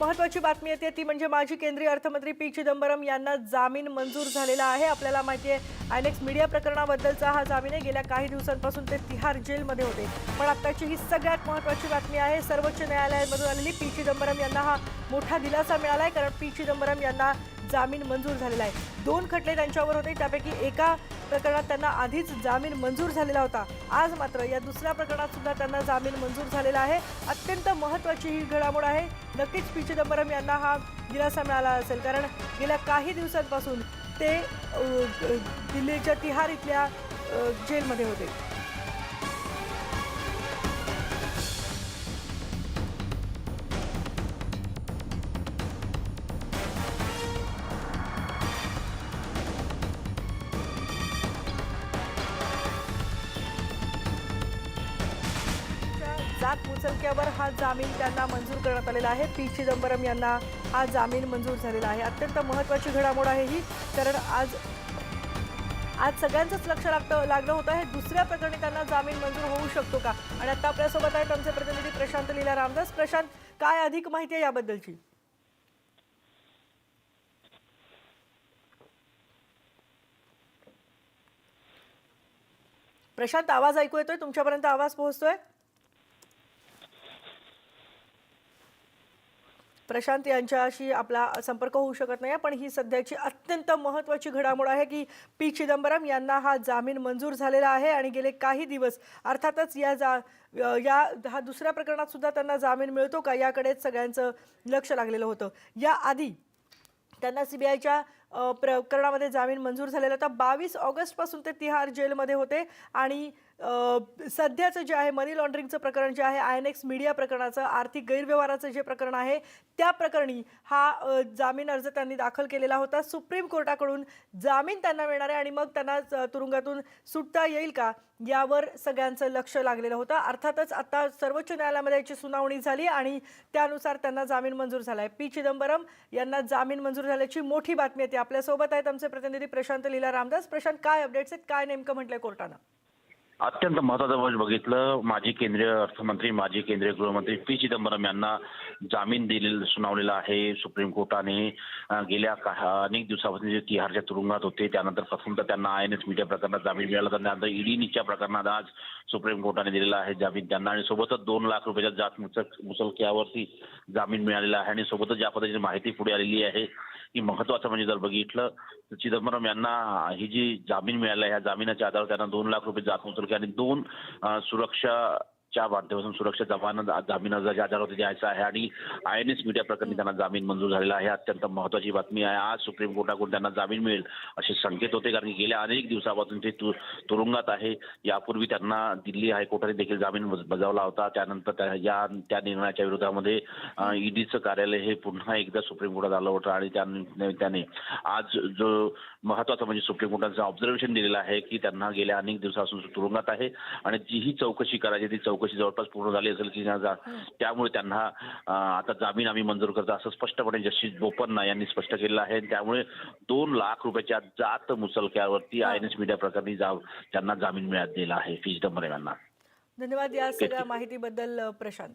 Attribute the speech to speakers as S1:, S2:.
S1: महत्वाची बातमी येते ती म्हणजे माजी केंद्रीय अर्थमंत्री पी. चिदंबरम यांना जामीन मंजूर झालेला आहे. आपल्याला माहिती आहे आयनेक्स मीडिया प्रकरणाबद्दलचा हा जामीन आहे. गेल्या काही दिवसांपासून ते तिहार जेलमध्ये होते. पण आत्ताची ही सगळ्यात महत्वाची बातमी आहे. सर्वोच्च न्यायालयामधून आलेली पी. चिदंबरम यांना हा मोठा दिलासा मिळाला आहे कारण पी. चिदंबरम यांना जामीन मंजूर झालेला आहे. दोन खटले त्यांच्यावर होते. त्यापैकी एका प्रकरणात त्यांना आधीच जामीन मंजूर झालेला होता. आज मात्र या दुसऱ्या प्रकरणात सुद्धा त्यांना जामीन मंजूर झालेला आहे. अत्यंत महत्त्वाची ही घडामोड आहे. नक्कीच पी. चिदंबरम यांना हा दिलासा मिळाला असेल. कारण गेल्या काही दिवसांपासून ते दिल्लीच्या तिहार इथल्या जेलमध्ये होते. जात मुचलक्यावर हा जामीन त्यांना मंजूर करण्यात आलेला आहे. पी. चिदंबरम यांना हा जामीन मंजूर झालेला आहे. अत्यंत महत्त्वाची घडामोड आहे ही कारण आज आज सगळ्यांचंच लक्ष लागतं लागलं होतं. हे दुसऱ्या प्रकरणी त्यांना जामीन मंजूर होऊ शकतो का? आणि आता आपल्यासोबत आहेत आमचे प्रतिनिधी प्रशांत लीला रामदास. प्रशांत काय अधिक माहिती आहे याबद्दलची? प्रशांत आवाज ऐकू येतोय? तुमच्यापर्यंत आवाज पोहोचतोय? प्रशांत यांच्याशी आपला संपर्क होऊ शकत नाही पण ही सध्याची अत्यंत महत्त्वाची घडामोड आहे की पी. चिदंबरम यांना हा जामीन मंजूर झालेला आहे आणि गेले काही दिवस अर्थातच या जा या हा दुसऱ्या प्रकरणात सुद्धा त्यांना जामीन मिळतो का याकडेच सगळ्यांचं लक्ष लागलेलं होतं. याआधी त्यांना सीबीआयच्या प्रकरणामध्ये जामीन मंजूर झालेला होता. बावीस ऑगस्टपासून ते तिहार जेलमध्ये होते. आणि सध्याचं जे आहे मनी लॉन्ड्रिंगचं प्रकरण जे आहे आय एन एक्स मीडिया प्रकरणाचं आर्थिक गैरव्यवहाराचं जे प्रकरण आहे त्या प्रकरणी हा जामीन अर्ज त्यांनी दाखल केलेला होता. सुप्रीम कोर्टाकडून जामीन त्यांना मिळणार आहे आणि मग त्यांना तुरुंगातून सुटता येईल का यावर सगळ्यांचं लक्ष लागलेलं होतं. अर्थातच आता सर्वोच्च न्यायालयामध्ये याची सुनावणी झाली आणि त्यानुसार त्यांना जामीन मंजूर झाला आहे पी चिदंबरम यांना जामीन मंजूर झाल्याची मोठी बातमी आहे आपल्यासोबत आहेत आमचे प्रतिनिधी प्रशांत लीला रामदास. प्रशांत काय अपडेट्स आहेत? काय नेमकं म्हटलंय कोर्टानं?
S2: अत्यंत महत्वाचं वर्ष बघितलं. माजी केंद्रीय अर्थमंत्री माजी केंद्रीय गृहमंत्री पी. चिदंबरम यांना जामीन दिलेला सुनावलेला आहे सुप्रीम कोर्टाने. गेल्या अनेक दिवसापासून जे तिहारच्या तुरुंगात होते त्यानंतर प्रथमतः त्यांना आय एन एस मीडिया प्रकरणात जामीन मिळाला. त्यानंतर ईडीनीच्या प्रकरणात आज सुप्रीम कोर्टाने दिलेला आहे जामीन त्यांना. आणि सोबतच दोन लाख रुपयाच्या जात मुचक मुसलक्यावरती जामीन मिळालेला आहे. आणि सोबतच ज्या पद्धतीने माहिती पुढे आलेली आहे की महत्वाचं म्हणजे जर बघितलं तर चिदंबरम यांना ही जी जामीन मिळाला या ह्या जामिनाच्या आधारावर त्यांना दोन लाख रुपये जात उचल आणि दोन सुरक्षा च्या माध्यमातून सुरक्षा जमान जामीन अर्जाच्या आधारावर द्यायचा आहे आणि आय एन एस मीडिया प्रकरणी त्यांना जामीन मंजूर झालेला आहे. अत्यंत महत्वाची बातमी आहे. आज सुप्रीम कोर्टाकडून त्यांना जामीन मिळेल असे संकेत होते कारण की गेल्या अनेक दिवसापासून ते तुरुंगात आहे. यापूर्वी त्यांना दिल्ली हायकोर्टाने देखील जामीन बजावला होता. त्यानंतर त्या या त्या निर्णयाच्या विरोधामध्ये ईडीचं कार्यालय हे पुन्हा एकदा सुप्रीम कोर्टात आलं होतं आणि त्या त्याने आज जो महत्वाचं म्हणजे सुप्रीम कोर्टाचं ऑब्झर्वेशन दिलेलं आहे की त्यांना गेल्या अनेक दिवसापासून तुरुंगात आहे आणि जी ही चौकशी करायची ती चौकशी जवळपास पूर्ण झाली असेल की त्यामुळे त्यांना आता जामीन आम्ही मंजूर करतो असं स्पष्टपणे जस्टिस बोपन्ना यांनी स्पष्ट केलेलं आहे. त्यामुळे दोन लाख रुपयाच्या जात मुसलक्यावरती आय एन एस मीडिया प्रकरणी त्यांना जामीन मिळालेला आहे. फी चिदंबरम यांना
S1: धन्यवाद या सगळ्या माहितीबद्दल प्रशांत.